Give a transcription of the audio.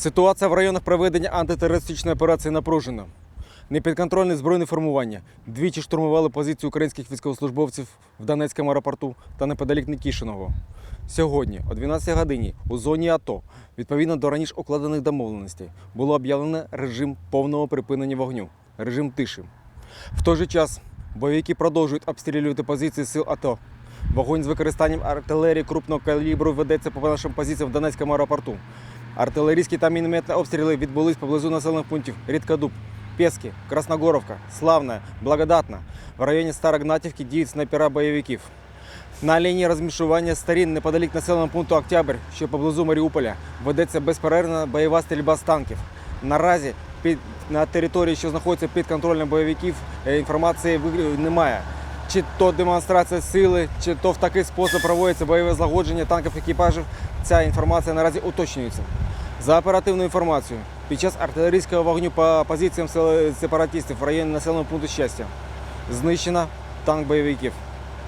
Ситуація в районах проведення антитерористичної операції напружена. Непідконтрольне збройне формування двічі штурмували позиції українських військовослужбовців в Донецькому аеропорту та неподалік Нікішиного. Сьогодні, о 12 годині, у зоні АТО, відповідно до раніше укладених домовленостей, було об'явлено режим повного припинення вогню, режим тиші. В той же час бойовики продовжують обстрілювати позиції сил АТО. Вогонь з використанням артилерії крупного калібру ведеться по нашим позиціям в Донецькому аеропорту. Артилерійські та мінометні обстріли відбулись поблизу населених пунктів Рідкодуб, Пески, Красногоровка, Славна, Благодатна. В районі Старогнатівки діють снайпера бойовиків. На лінії розмішування сторін неподалік населеного пункту Октябрь, що поблизу Маріуполя, ведеться безперервна бойова стрільба з танків. Наразі під, на території, що знаходиться під контролем бойовиків, е, інформації немає. Чи то демонстрація сили, чи то в такий спосіб проводиться бойове злагодження танків екіпажів. Ця інформація наразі уточнюється. За оперативною інформацією, під час артилерійського вогню по позиціям сепаратистів в районі населеного пункту щастя знищено танк бойовиків.